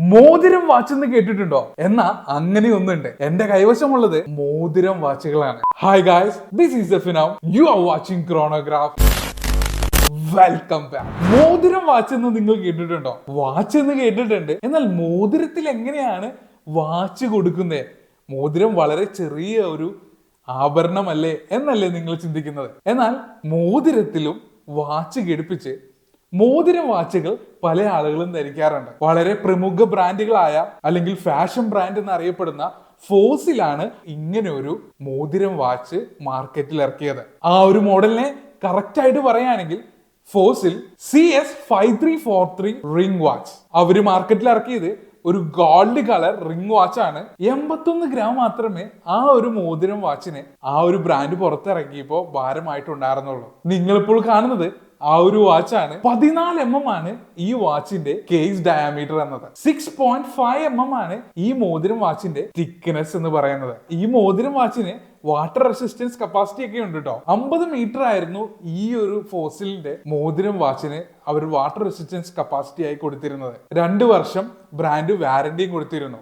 മോതിരം വാച്ച് എന്ന് കേട്ടിട്ടുണ്ടോ? എന്നാ അങ്ങനെയൊന്നുണ്ട്. എന്റെ കൈവശമുള്ളത് മോതിരം വാച്ചുകളാണ്. Hi guys this is ഫിനാം you are watching chronograph welcome back മോതിരം വാച്ച് എന്ന് നിങ്ങൾ കേട്ടിട്ടുണ്ടോ? വാച്ച് എന്ന് കേട്ടിട്ടുണ്ട്. എന്നാൽ മോതിരത്തിൽ എങ്ങനെയാണ് വാച്ച് കൊടുക്കുന്നത് മോതിരം വളരെ ചെറിയ ഒരു ആഭരണമല്ലേ എന്നല്ലേ നിങ്ങൾ ചിന്തിക്കുന്നത്? എന്നാൽ മോതിരത്തിലും വാച്ച് ഘടിപ്പിച്ച് മോതിരം വാച്ചുകൾ പല ആളുകളും ധരിക്കാറുണ്ട്. വളരെ പ്രമുഖ ബ്രാൻഡുകളായ അല്ലെങ്കിൽ ഫാഷൻ ബ്രാൻഡ് എന്നറിയപ്പെടുന്ന ഫോസിലാണ് ഇങ്ങനെ ഒരു മോതിരം വാച്ച് മാർക്കറ്റിൽ ഇറക്കിയത്. ആ ഒരു മോഡലിനെ കറക്റ്റ് ആയിട്ട് പറയുകയാണെങ്കിൽ Fossil C S five three four three ring watch അവർ മാർക്കറ്റിൽ ഇറക്കിയത് ഒരു ഗോൾഡ് കളർ റിംഗ് വാച്ച് ആണ്. എൺപത്തൊന്ന് ഗ്രാം മാത്രമേ ആ ഒരു മോതിരം വാച്ചിന് ആ ഒരു ബ്രാൻഡ് പുറത്തിറക്കിയപ്പോൾ ഭാരമായിട്ടുണ്ടായിരുന്നുള്ളൂ. നിങ്ങളിപ്പോൾ കാണുന്നത് ആ ഒരു വാച്ചാണ് പതിനാല് എം എം ആണ് ഈ വാച്ചിന്റെ കേസ് ഡയമീറ്റർ എന്നത്. Six point five M M ആണ് ഈ മോതിരം വാച്ചിന്റെ തിക്നെസ് എന്ന് പറയുന്നത്. ഈ മോതിരം വാച്ചിന് വാട്ടർ റെസിസ്റ്റൻസ് കപ്പാസിറ്റി ഒക്കെ ഉണ്ട് കേട്ടോ അമ്പത് മീറ്റർ ആയിരുന്നു ഈ ഒരു ഫോസിലിന്റെ മോതിരം വാച്ചിന് അവർ വാട്ടർ റെസിസ്റ്റൻസ് കപ്പാസിറ്റി ആയി കൊടുത്തിരുന്നത്. രണ്ട് വർഷം ബ്രാൻഡ് വാറന്റിയും കൊടുത്തിരുന്നു.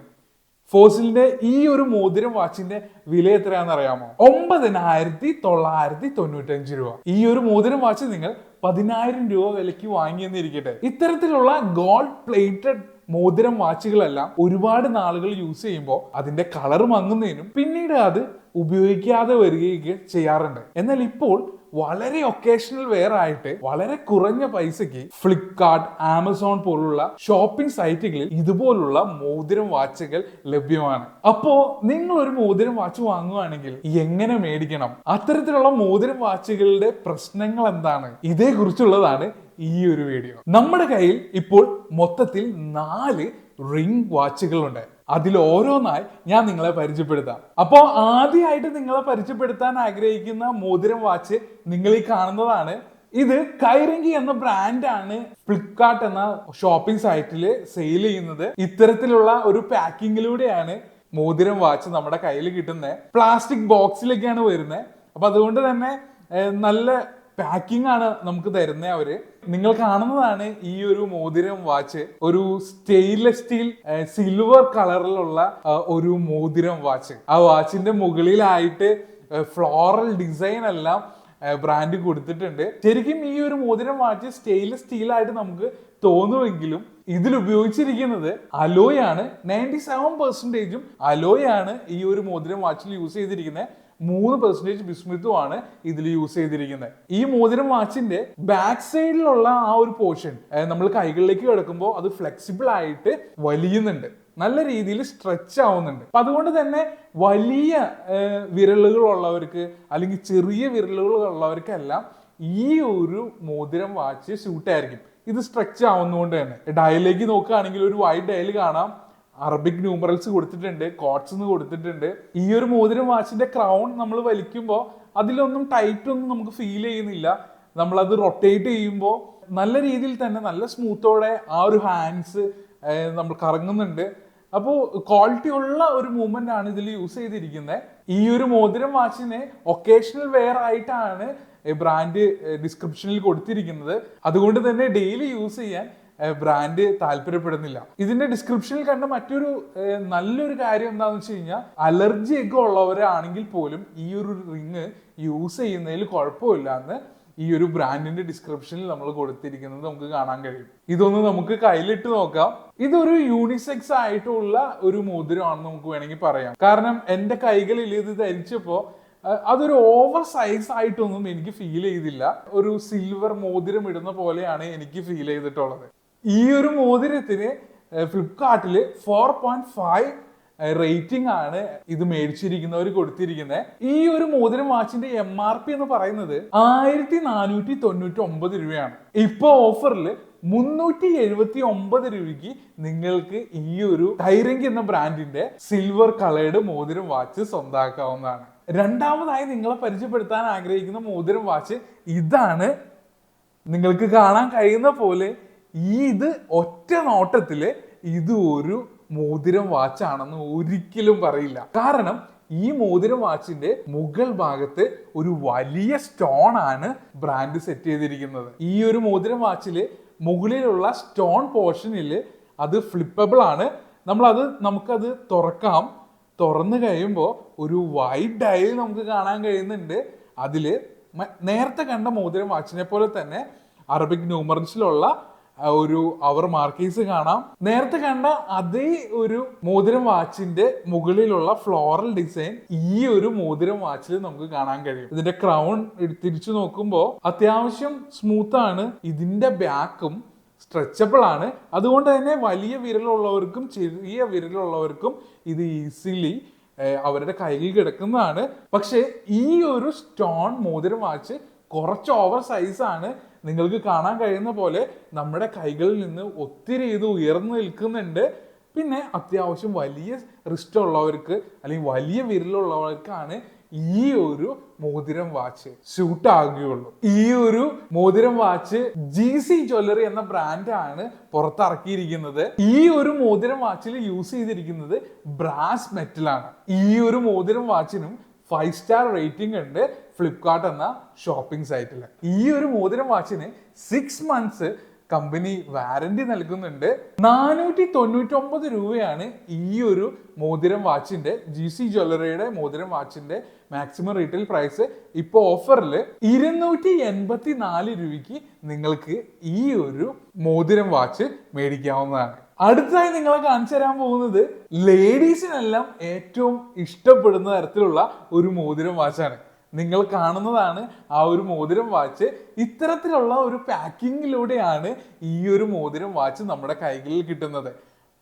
ഫോസിലിന്റെ ഈ ഒരു മോതിരം വാച്ചിന്റെ വില എത്രയാണെന്ന് അറിയാമോ? ഒമ്പതിനായിരത്തി തൊള്ളായിരത്തി തൊണ്ണൂറ്റഞ്ച് രൂപ. ഈ ഒരു മോതിരം വാച്ച് നിങ്ങൾ പതിനായിരം രൂപ വിലയ്ക്ക് വാങ്ങിയെന്നിരിക്കട്ടെ. ഇത്തരത്തിലുള്ള ഗോൾഡ് പ്ലേറ്റഡ് മോതിരം വാച്ചുകളെല്ലാം ഒരുപാട് നാളുകൾ യൂസ് ചെയ്യുമ്പോൾ അതിന്റെ കളർ മങ്ങുന്നതിനും പിന്നീട് അത് ഉപയോഗിക്കാതെ വരികയൊക്കെ ചെയ്യാറുണ്ട്. എന്നാൽ ഇപ്പോൾ വളരെ ഒക്കേഷണൽ വെയർ ആയിട്ട് വളരെ കുറഞ്ഞ പൈസയ്ക്ക് ഫ്ലിപ്കാർട്ട് ആമസോൺ പോലുള്ള ഷോപ്പിംഗ് സൈറ്റുകളിൽ ഇതുപോലുള്ള മോതിരം വാച്ചുകൾ ലഭ്യമാണ്. അപ്പോ നിങ്ങൾ ഒരു മോതിരം വാച്ച് വാങ്ങുകയാണെങ്കിൽ എങ്ങനെ മേടിക്കണം? അത്തരത്തിലുള്ള മോതിരം വാച്ചുകളുടെ പ്രശ്നങ്ങൾ എന്താണ്? ഇതേക്കുറിച്ചുള്ളതാണ് ഈ ഒരു വീഡിയോ. നമ്മുടെ കയ്യിൽ ഇപ്പോൾ മൊത്തത്തിൽ നാല് റിംഗ് വാച്ചുകളുണ്ട് അതിൽ ഓരോന്നായി ഞാൻ നിങ്ങളെ പരിചയപ്പെടുത്താം. അപ്പോൾ ആദ്യമായിട്ട് നിങ്ങളെ പരിചയപ്പെടുത്താൻ ആഗ്രഹിക്കുന്ന മോതിരം വാച്ച് നിങ്ങൾ ഈ കാണുന്നതാണ്. ഇത് കൈരങ്കി എന്ന ബ്രാൻഡാണ് ഫ്ലിപ്കാർട്ട് എന്ന ഷോപ്പിംഗ് സൈറ്റിൽ സെയിൽ ചെയ്യുന്നത്. ഇത്തരത്തിലുള്ള ഒരു പാക്കിങ്ങിലൂടെയാണ് മോതിരം വാച്ച് നമ്മുടെ കയ്യിൽ കിട്ടുന്നത്. പ്ലാസ്റ്റിക് ബോക്സിലേക്കാണ് വരുന്നത്. അപ്പൊ അതുകൊണ്ട് തന്നെ നല്ല പാക്കിംഗ് ആണ് നമുക്ക് തരുന്നത് അവർ. നിങ്ങൾ കാണുന്നതാണ് ഈ ഒരു മോതിരം വാച്ച്. ഒരു സ്റ്റെയിൻലെസ് സ്റ്റീൽ സിൽവർ കളറിലുള്ള ഒരു മോതിരം വാച്ച്. ആ വാച്ചിന്റെ മുകളിലായിട്ട് ഫ്ലോറൽ ഡിസൈൻ എല്ലാം ബ്രാൻഡ് കൊടുത്തിട്ടുണ്ട്. ശരിക്കും ഈ ഒരു മോതിരം വാച്ച് സ്റ്റെയിൻലെസ് സ്റ്റീൽ ആയിട്ട് നമുക്ക് തോന്നുമെങ്കിലും ഇതിൽ ഉപയോഗിച്ചിരിക്കുന്നത് അലോയാണ് നയന്റി സെവൻ പെർസെന്റേജും അലോയാണ് ഈ ഒരു മോതിരം വാച്ചിൽ യൂസ് ചെയ്തിരിക്കുന്നത്. മൂന്ന് പെർസെന്റേജ് ബിസ്മിത്തുമാണ് ഇതിൽ യൂസ് ചെയ്തിരിക്കുന്നത്. ഈ മോതിരം വാച്ചിന്റെ ബാക്ക് സൈഡിലുള്ള ആ ഒരു പോർഷൻ നമ്മൾ കൈകളിലേക്ക് കിടക്കുമ്പോൾ അത് ഫ്ലെക്സിബിൾ ആയിട്ട് വലിയുന്നുണ്ട്. നല്ല രീതിയിൽ സ്ട്രെച്ച് ആവുന്നുണ്ട്. അപ്പൊ അതുകൊണ്ട് തന്നെ വലിയ വിരലുകൾ ഉള്ളവർക്ക് അല്ലെങ്കിൽ ചെറിയ വിരലുകൾ ഉള്ളവർക്കെല്ലാം ഈ ഒരു മോതിരം വാച്ച് സ്യൂട്ട് ആയിരിക്കും. ഇത് സ്ട്രെച്ച് ആവുന്നതുകൊണ്ട് തന്നെ. ഡയലിലേക്ക് നോക്കുകയാണെങ്കിൽ ഒരു വൈഡ് ഡയൽ കാണാം. അറബിക് ന്യൂമറൽസ് കൊടുത്തിട്ടുണ്ട് കോട്സ് എന്ന് കൊടുത്തിട്ടുണ്ട്. ഈ ഒരു മോതിരം വാച്ചിന്റെ ക്രൗൺ നമ്മൾ വലിക്കുമ്പോൾ അതിലൊന്നും ടൈറ്റ് ഒന്നും നമുക്ക് ഫീൽ ചെയ്യുന്നില്ല. നമ്മളത് റൊട്ടേറ്റ് ചെയ്യുമ്പോൾ നല്ല രീതിയിൽ തന്നെ നല്ല സ്മൂത്തോടെ ആ ഒരു ഹാൻഡ്സ് നമ്മൾ കറങ്ങുന്നുണ്ട്. അപ്പോൾ ക്വാളിറ്റി ഉള്ള ഒരു മൂവ്മെന്റ് ആണ് ഇതിൽ യൂസ് ചെയ്തിരിക്കുന്നത് ഈ ഒരു മോതിരം വാച്ചിനെ ഒക്കേഷണൽ വെയർ ആയിട്ടാണ് ബ്രാൻഡ് ഡിസ്ക്രിപ്ഷനിൽ കൊടുത്തിരിക്കുന്നത്. അതുകൊണ്ട് തന്നെ ഡെയിലി യൂസ് ചെയ്യാൻ ബ്രാൻഡ് താല്പര്യപ്പെടുന്നില്ല. ഇതിന്റെ ഡിസ്ക്രിപ്ഷനിൽ കണ്ട മറ്റൊരു നല്ലൊരു കാര്യം എന്താണെന്ന് വെച്ച് കഴിഞ്ഞാൽ അലർജി ഒക്കെ ഉള്ളവരാണെങ്കിൽ പോലും ഈ ഒരു റിങ് യൂസ് ചെയ്യുന്നതിൽ കുഴപ്പമില്ല എന്ന് ഈ ഒരു ബ്രാൻഡിന്റെ ഡിസ്ക്രിപ്ഷനിൽ നമ്മൾ കൊടുത്തിരിക്കുന്നത് നമുക്ക് കാണാൻ കഴിയും. ഇതൊന്ന് നമുക്ക് കയ്യിലിട്ട് നോക്കാം. ഇതൊരു യൂണിസെക്സ് ആയിട്ടുള്ള ഒരു മോതിരമാണെന്ന് നമുക്ക് വേണമെങ്കിൽ പറയാം. കാരണം എന്റെ കൈകളിൽ ഇത് ധരിച്ചപ്പോ അതൊരു ഓവർ സൈസ് ആയിട്ടൊന്നും എനിക്ക് ഫീൽ ചെയ്തില്ല. ഒരു സിൽവർ മോതിരം ഇടുന്ന പോലെയാണ് എനിക്ക് ഫീൽ ചെയ്തിട്ടുള്ളത്. ഈ ഒരു മോതിരത്തിന് ഫ്ലിപ്കാർട്ടിൽ ഫോർ പോയിന്റ് ഫൈവ് റേറ്റിംഗ് ആണ് ഇത് മേടിച്ചിരിക്കുന്നവർ കൊടുത്തിരിക്കുന്നത് ഈ ഒരു മോതിരം വാച്ചിന്റെ എം ആർ പി എന്ന് പറയുന്നത് ആയിരത്തി നാനൂറ്റി തൊണ്ണൂറ്റി ഒമ്പത് രൂപയാണ്. ഇപ്പൊ ഓഫറിൽ മുന്നൂറ്റി എഴുപത്തി ഒമ്പത് രൂപയ്ക്ക് നിങ്ങൾക്ക് ഈ ഒരു ടൈറിംഗ് എന്ന ബ്രാൻഡിന്റെ സിൽവർ കളേർഡ് മോതിരം വാച്ച് സ്വന്തമാക്കാവുന്നതാണ് രണ്ടാമതായി നിങ്ങളെ പരിചയപ്പെടുത്താൻ ആഗ്രഹിക്കുന്ന മോതിരം വാച്ച് ഇതാണ്. നിങ്ങൾക്ക് കാണാൻ കഴിയുന്ന പോലെ ഈ ഇത് ഒറ്റ നോട്ടത്തിൽ ഇത് ഒരു മോതിരം വാച്ചാണെന്ന് ഒരിക്കലും പറയില്ല. കാരണം ഈ മോതിരം വാച്ചിന്റെ മുകൾ ഭാഗത്ത് ഒരു വലിയ സ്റ്റോൺ ആണ് ബ്രാൻഡ് സെറ്റ് ചെയ്തിരിക്കുന്നത്. ഈ ഒരു മോതിരം വാച്ചിൽ മുകളിലുള്ള സ്റ്റോൺ പോർഷനിൽ അത് ഫ്ലിപ്പബിൾ ആണ്. നമ്മളത് നമുക്കത് തുറക്കാം. തുറന്നു കഴിയുമ്പോൾ ഒരു വൈറ്റ് ഡയൽ നമുക്ക് കാണാൻ കഴിയുന്നുണ്ട്. അതിൽ നേരത്തെ കണ്ട മോതിരം വാച്ചിനെ പോലെ തന്നെ അറബിക് ന്യൂമറിൻസിലുള്ള ഒരു അവർ മാർക്കീസ് കാണാം. നേരത്തെ കണ്ട അതേ ഒരു മോതിരം വാച്ചിന്റെ മുകളിലുള്ള ഫ്ലോറൽ ഡിസൈൻ ഈ ഒരു മോതിരം വാച്ചിൽ നമുക്ക് കാണാൻ കഴിയും. ഇതിന്റെ ക്രൗൺ തിരിച്ചു നോക്കുമ്പോൾ അത്യാവശ്യം സ്മൂത്ത് ആണ്. ഇതിന്റെ ബാക്കും സ്ട്രെച്ചബിൾ ആണ്. അതുകൊണ്ട് തന്നെ വലിയ വിരലുള്ളവർക്കും ചെറിയ വിരലുള്ളവർക്കും ഇത് ഈസിലി അവരുടെ കയ്യിൽ കിടക്കുന്നതാണ്. പക്ഷേ ഈ ഒരു സ്റ്റോൺ മോതിരം വാച്ച് കുറച്ച് ഓവർ സൈസ് ആണ്. നിങ്ങൾക്ക് കാണാൻ കഴിയുന്ന പോലെ നമ്മുടെ കൈകളിൽ നിന്ന് ഒത്തിരി ഇത് ഉയർന്നു നിൽക്കുന്നുണ്ട്. പിന്നെ അത്യാവശ്യം വലിയ റിസ്റ്റ് ഉള്ളവർക്ക് അല്ലെങ്കിൽ വലിയ വിരലുള്ളവർക്കാണ് ഈ ഒരു മോതിരം വാച്ച് ഷൂട്ട് ആകുകയുള്ളൂ ഈ ഒരു മോതിരം വാച്ച് ജി സി ജ്വല്ലറി എന്ന ബ്രാൻഡാണ് പുറത്തിറക്കിയിരിക്കുന്നത്. ഈ ഒരു മോതിരം വാച്ചിൽ യൂസ് ചെയ്തിരിക്കുന്നത് ബ്രാസ് മെറ്റലാണ് ഈ ഒരു മോതിരം വാച്ചിനും ഫൈവ് സ്റ്റാർ റേറ്റിംഗ് ഉണ്ട് ഫ്ലിപ്കാർട്ട് എന്ന ഷോപ്പിംഗ് സൈറ്റിൽ ഈ ഒരു മോതിരം വാച്ചിന് സിക്സ് മന്ത്സ് കമ്പനി വാറന്റി നൽകുന്നുണ്ട്. നാനൂറ്റി തൊണ്ണൂറ്റി ഒമ്പത് രൂപയാണ് ഈ ഒരു മോതിരം വാച്ചിന്റെ ജി സി ജ്വല്ലറിയുടെ മോതിരം വാച്ചിന്റെ മാക്സിമം റീറ്റെയിൽ പ്രൈസ് ഇപ്പോൾ ഓഫറിൽ ഇരുന്നൂറ്റി എൺപത്തി നാല് രൂപയ്ക്ക് നിങ്ങൾക്ക് ഈ ഒരു മോതിരം വാച്ച് മേടിക്കാവുന്നതാണ്. അടുത്തതായി നിങ്ങളെ കാണിച്ചു തരാൻ പോകുന്നത് ലേഡീസിനെല്ലാം ഏറ്റവും ഇഷ്ടപ്പെടുന്ന തരത്തിലുള്ള ഒരു മോതിരം വാച്ചാണ്. നിങ്ങൾ കാണുന്നതാണ് ആ ഒരു മോതിരം വാച്ച്. ഇത്തരത്തിലുള്ള ഒരു പാക്കിങ്ങിലൂടെയാണ് ഈ ഒരു മോതിരം വാച്ച് നമ്മുടെ കൈകളിൽ കിട്ടുന്നത്.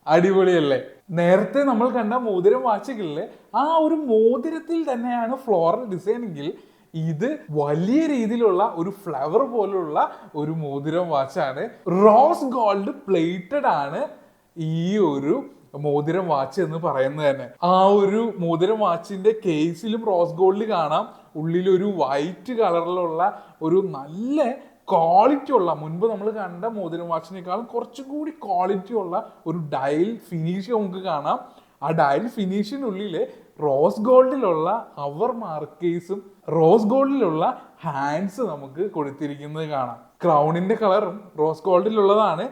അടിപൊളിയല്ലേ? നേരത്തെ നമ്മൾ കണ്ട മോതിരം വാച്ചുകളിൽ ആ ഒരു മോതിരത്തിൽ തന്നെയാണ് ഫ്ലോറൽ ഡിസൈനെങ്കിൽ ഇത് വലിയ രീതിയിലുള്ള ഒരു ഫ്ലവർ പോലുള്ള ഒരു മോതിരം വാച്ചാണ്. റോസ് ഗോൾഡ് പ്ലേറ്റഡ് ആണ് ഈ ഒരു മോതിരം വാച്ച് എന്ന് പറയുന്നത് തന്നെ. ആ ഒരു മോതിരം വാച്ചിന്റെ കേസിലും റോസ് ഗോൾഡ് കാണാം. ഉള്ളിൽ ഒരു വൈറ്റ് കളറിലുള്ള ഒരു നല്ല ക്വാളിറ്റി ഉള്ള മുൻപ് നമ്മൾ കണ്ട മോതിരം വാച്ചിനേക്കാളും കുറച്ചും കൂടി ക്വാളിറ്റി ഉള്ള ഒരു ഡയൽ ഫിനിഷ് നമുക്ക് കാണാം. ആ ഡയൽ ഫിനിഷിനുള്ളിൽ റോസ് ഗോൾഡിലുള്ള അവർ മാർക്കേഴ്സും റോസ് ഗോൾഡിലുള്ള ഹാൻഡ്സ് നമുക്ക് കൊടുത്തിരിക്കുന്നത് കാണാം. ക്രൗണിന്റെ കളറും റോസ് ഗോൾഡിലുള്ളതാണ്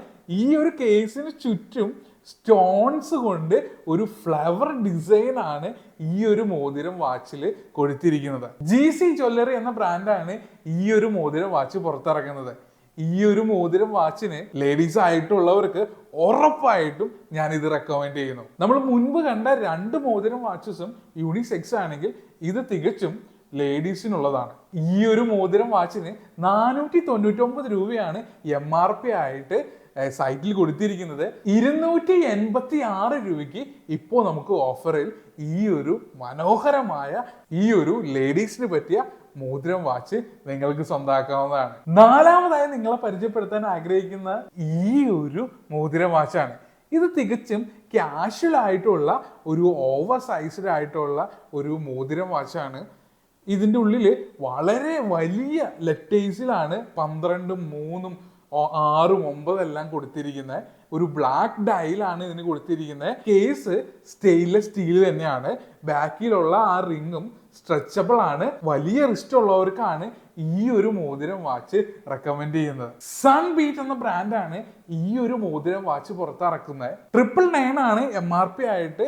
ഈ ഒരു കേസിന് ചുറ്റും സ്റ്റോൺസ് കൊണ്ട് ഒരു ഫ്ലവർ ഡിസൈൻ ആണ് ഈ ഒരു മോതിരം വാച്ചിൽ കൊടുത്തിരിക്കുന്നത്. ജി സി ജ്വല്ലറി എന്ന ബ്രാൻഡാണ് ഈ ഒരു മോതിരം വാച്ച് പുറത്തിറക്കുന്നത്. ഈ ഒരു മോതിരം വാച്ചിന് ലേഡീസ് ആയിട്ടുള്ളവർക്ക് ഉറപ്പായിട്ടും ഞാൻ ഇത് റെക്കമെൻഡ് ചെയ്യുന്നു. നമ്മൾ മുൻപ് കണ്ട രണ്ട് മോതിരം വാച്ചസും യൂണിസെക്സ് ആണെങ്കിൽ ഇത് തികച്ചും ലേഡീസിനുള്ളതാണ്. ഈ ഒരു മോതിരം വാച്ചിന് നാനൂറ്റി തൊണ്ണൂറ്റി ഒമ്പത് രൂപയാണ് എം ആർ പി ആയിട്ട് സൈറ്റിൽ കൊടുത്തിരിക്കുന്നത്. ഇരുന്നൂറ്റി എൺപത്തി ആറ് രൂപയ്ക്ക് ഇപ്പോൾ നമുക്ക് ഓഫറിൽ ഈ ഒരു മനോഹരമായ ഈ ഒരു ലേഡീസിന് പറ്റിയ മോതിരം വാച്ച് നിങ്ങൾക്ക് സ്വന്തമാക്കാവുന്നതാണ്. നാലാമതായി നിങ്ങളെ പരിചയപ്പെടുത്താൻ ആഗ്രഹിക്കുന്ന ഈ ഒരു മോതിരം വാച്ചാണ്. ഇത് തികച്ചും ക്യാഷ്വൽ ആയിട്ടുള്ള ഒരു ഓവർ സൈസ്ഡ് ആയിട്ടുള്ള ഒരു മോതിരം വാച്ചാണ് ഇതിന്റെ ഉള്ളിൽ വളരെ വലിയ ലെറ്റേഴ്സിലാണ് പന്ത്രണ്ടും മൂന്നും ആറും ഒമ്പതെല്ലാം കൊടുത്തിരിക്കുന്നത് ഒരു ബ്ലാക്ക് ഡൈലാണ് ഇതിന് കൊടുത്തിരിക്കുന്നത് കേസ് സ്റ്റെയിൻലെസ് സ്റ്റീൽ തന്നെയാണ്. ബാക്കിലുള്ള ആ റിങ്ങും സ്ട്രെച്ചബിൾ ആണ്. വലിയ റിസ്റ്റ് ഉള്ളവർക്കാണ് ഈ ഒരു മോതിരം വാച്ച് റെക്കമെൻഡ് ചെയ്യുന്നത്. സൺ ബീറ്റ് എന്ന ബ്രാൻഡാണ് ഈ ഒരു മോതിരം വാച്ച് പുറത്തിറക്കുന്നത്. ട്രിപ്പിൾ നയൻ ആണ് എം ആർ പി ആയിട്ട്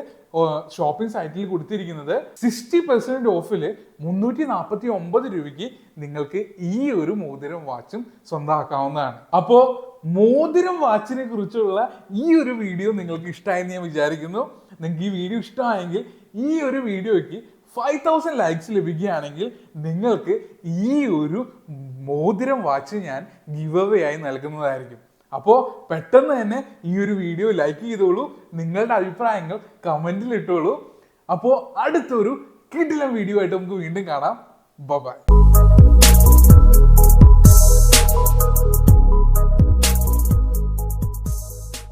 ഷോപ്പിംഗ് സൈറ്റിൽ കൊടുത്തിരിക്കുന്നത്. സിക്സ്റ്റി പെർസെന്റ് ഓഫിൽ മുന്നൂറ്റി നാൽപ്പത്തി ഒമ്പത് രൂപയ്ക്ക് നിങ്ങൾക്ക് ഈ ഒരു മോതിരം വാച്ചും സ്വന്തമാക്കാവുന്നതാണ്. അപ്പോ മോതിരം വാച്ചിനെ കുറിച്ചുള്ള ഈ ഒരു വീഡിയോ നിങ്ങൾക്ക് ഇഷ്ടമായെന്ന് ഞാൻ വിചാരിക്കുന്നു. നിങ്ങൾക്ക് ഈ വീഡിയോ ഇഷ്ടമായെങ്കിൽ ഈ ഒരു വീഡിയോയ്ക്ക് ഫൈവ് തൗസൻഡ് ലൈക്സ് ലഭിക്കുകയാണെങ്കിൽ നിങ്ങൾക്ക് ഈ ഒരു മോതിരം വാച്ച് ഞാൻ ഗിവ് അവേ ആയി നൽകുന്നതായിരിക്കും. അപ്പോൾ പെട്ടെന്ന് തന്നെ ഈ ഒരു വീഡിയോ ലൈക്ക് ചെയ്തോളൂ. നിങ്ങളുടെ അഭിപ്രായങ്ങൾ കമന്റിൽ ഇട്ടോളൂ. അപ്പോൾ അടുത്തൊരു കിടിലം വീഡിയോ ആയിട്ട് നമുക്ക് വീണ്ടും കാണാം. ബൈ